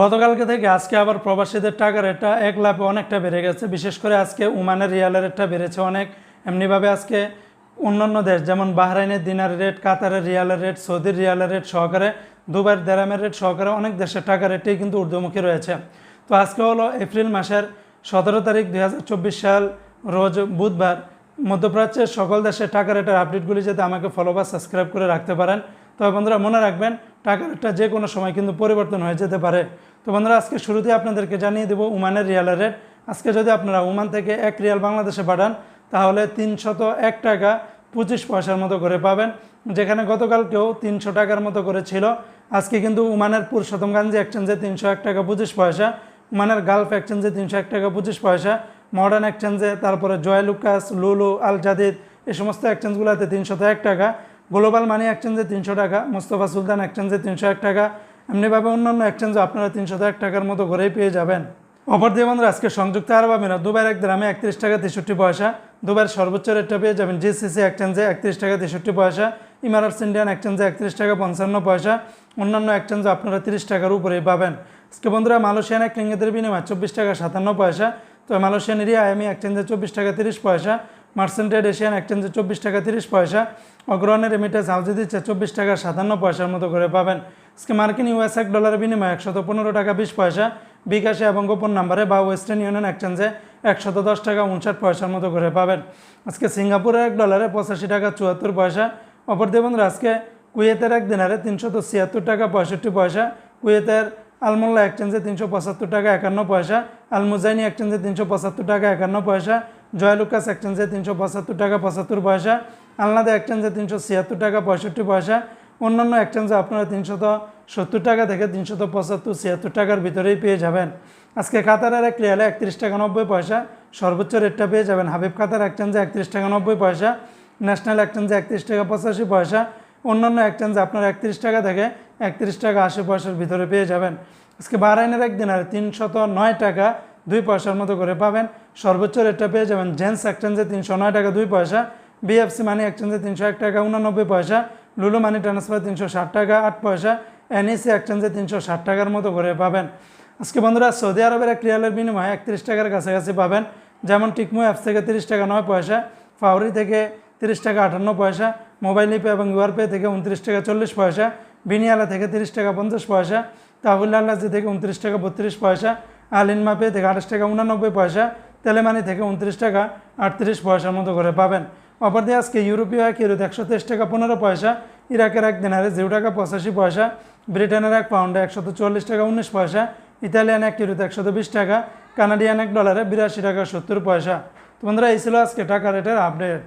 গতকালকে থেকে আজকে আবার প্রবাসীদের টাকা রেটটা এক লাভে অনেকটা বেড়ে গেছে। বিশেষ করে আজকে উমানের রিয়ালের রেটটা বেড়েছে অনেক। এমনিভাবে আজকে অন্যান্য দেশ, যেমন বাহরাইনের দিনারের রেট, কাতারের রিয়ালের রেট, সৌদির রিয়ালের রেট সহকারে দুবার দেরামের রেট সহকারে অনেক দেশের টাকা রেটেই কিন্তু ঊর্ধ্বমুখী রয়েছে। তো আজকে হলো এপ্রিল মাসের সতেরো তারিখ দুই হাজার চব্বিশ সাল, রোজ বুধবার। মধ্যপ্রাচ্যের সকল দেশের টাকা রেটের আপডেটগুলি যাতে আমাকে ফলো বা সাবস্ক্রাইব করে রাখতে পারেন, তবে বন্ধুরা মনে রাখবেন টাকা রেটটা যে কোনো সময় কিন্তু পরিবর্তন হয়ে যেতে পারে। তো বন্ধুরা, আজকে শুরুতে আপনাদেরকে জানিয়ে দেবো উমানের রিয়ালের রেট। আজকে যদি আপনারা উমান থেকে এক রিয়াল বাংলাদেশে পাঠান, তাহলে তিনশত এক টাকা পঁচিশ পয়সার মতো করে পাবেন, যেখানে গতকালকেও তিনশো টাকার মতো করে ছিল। আজকে কিন্তু উমানের পুরুষোত্তমগঞ্জ এক্সচেঞ্জে তিনশো এক টাকা পঁচিশ পয়সা, উমানের গালফ এক্সচেঞ্জে তিনশো এক টাকা পঁচিশ পয়সা মডার্ন এক্সচেঞ্জে তারপরে জয় লুকাস, লুলু আল জাদিদ এই সমস্ত এক্সচেঞ্জগুলোতে তিনশত এক টাকা। গ্লোবাল মানি এক্সচেঞ্জে তিনশো টাকা মোস্তফা সুলতান এক্সচেঞ্জে তিনশো এক টাকা, এমনিভাবে অন্যান্য এক্সচেঞ্জে আপনারা তিনশত এক টাকার মতো করেই পেয়ে যাবেন। অপর দিয়ে বন্ধুরা, আজকে সংযুক্ত আরব আমিরাত দুবার এক গ্রামে একত্রিশ টাকা তেষট্টি পয়সা দুবার সর্বোচ্চ রেটটা পেয়ে যাবেন জিসিসি এক্সচেঞ্জে একত্রিশ টাকা তেষট্টি পয়সা ইমারাটস ইন্ডিয়ান এক্সচেঞ্জে একত্রিশ টাকা পঞ্চান্ন পয়সা, অন্যান্য এক্সচেঞ্জে আপনারা তিরিশ টাকার উপরেই পাবেন। আজকে বন্ধুরা, মালয়েশিয়ান এক রিঙ্গিতের বিনিময় চব্বিশ টাকা সাতান্ন পয়সা, তো মালয়েশিয়ান এরিয়া আইএমই এক্সচেঞ্জে চব্বিশ টাকা তিরিশ পয়সা মার্সেন্টেড এশিয়ান এক্সচেঞ্জে চব্বিশ টাকা তিরিশ পয়সা। অগ্রহণের রেমিটেন্স হাউজে দিচ্ছে চব্বিশ টাকা সাতান্ন পয়সার মতো করে পাবেন। আজকে মার্কিন ইউএস এক ডলারের বিনিময়ে একশত পনেরো টাকা বিশ পয়সা। বিকাশে এবং গোপন নাম্বারে বা ওয়েস্টার্ন ইউনিয়ন এক্সচেঞ্জে একশত দশ টাকা উনষাট পয়সার মতো করে পাবেন। আজকে সিঙ্গাপুরের এক ডলারে পঁচাশি টাকা চুয়াত্তর পয়সা। অপর বন্ধুরা, আজকে কুয়েতের এক দিনারে তিনশত ছিয়াত্তর টাকা পঁয়ষট্টি পয়সা। কুয়েতের আলমোল্লা এক্সচেঞ্জে তিনশো পঁচাত্তর টাকা একান্ন পয়সা। আলমুজাইনি এক্সচেঞ্জে তিনশো পঁচাত্তর টাকা একান্ন পয়সা। জয়লুকাস এক্সচেঞ্জে তিনশো পঁচাত্তর টাকা, পঁচাত্তর পয়সা। আলনাদা এক্সচেঞ্জে তিনশো ছিয়াত্তর টাকা, পঁয়ষট্টি পয়সা। অন্যান্য এক্সচেঞ্জে আপনারা তিনশত সত্তর টাকা থেকে তিনশত পঁচাত্তর, ছিয়াত্তর টাকার ভিতরেই পেয়ে যাবেন। আজকে কাতারের এক রিয়ালে একত্রিশ টাকা নব্বই পয়সা। সর্বোচ্চ রেটটা পেয়ে যাবেন হাবিব কাতার এক্সচেঞ্জে একত্রিশ টাকা নব্বই পয়সা। ন্যাশনাল এক্সচেঞ্জে একত্রিশ টাকা পঁচাশি পয়সা। অন্যান্য এক্সচেঞ্জে আপনারা একত্রিশ টাকা থেকে একত্রিশ টাকা আশি পয়সার ভিতরে পেয়ে যাবেন। আজকে বাহরাইনের একদিন আর তিনশত নয় টাকা দুই পয়সার মতো করে পাবেন। সর্বোচ্চ রেটটা পেয়ে যাবেন জেন্স এক্সচেঞ্জে তিনশো নয় টাকা দুই পয়সা বিএফসি মানি এক্সচেঞ্জে তিনশো এক টাকা উনানব্বই পয়সা লুলু মানি ট্রান্সফার তিনশো ষাট টাকা আট পয়সা এনইসি এক্সচেঞ্জে তিনশো ষাট টাকার মতো করে পাবেন। আজকে বন্ধুরা সৌদি আরবের এক রিয়ালের বিনিময়ে একত্রিশ টাকার কাছাকাছি পাবেন, যেমন টিকমো অ্যাপস থেকে তিরিশ টাকা নয় পয়সা ফাউরি থেকে তিরিশ টাকা আটান্ন পয়সা মোবাইল ইপে এবং ইউআরপে থেকে উনত্রিশ টাকা চল্লিশ পয়সা বিনিয়ালা থেকে তিরিশ টাকা পঞ্চাশ পয়সা তাহুল্লাহাজি থেকে উনত্রিশ টাকা বত্রিশ পয়সা আলিনমা পে থেকে আঠাশ টাকা উনানব্বই পয়সা, তেলেমানি থেকে উনত্রিশ টাকা, আটত্রিশ পয়সার মতো করে পাবেন। অপর দিয়ে আজকে ইউরোপীয় এক ইউরোতে একশো তেইশ টাকা পনেরো পয়সা, ইরাকের এক দিনারে জিরো টাকা পঁচাশি পয়সা, ব্রিটেনের এক পাউন্ডে একশত চল্লিশ টাকা উনিশ পয়সা, ইতালিয়ান এক ইউরোতে একশত বিশ টাকা, কানাডিয়ান এক ডলারে বিরাশি টাকা সত্তর পয়সা। তো বন্ধুরা, এই ছিল আজকে টাকা রেটের আপডেট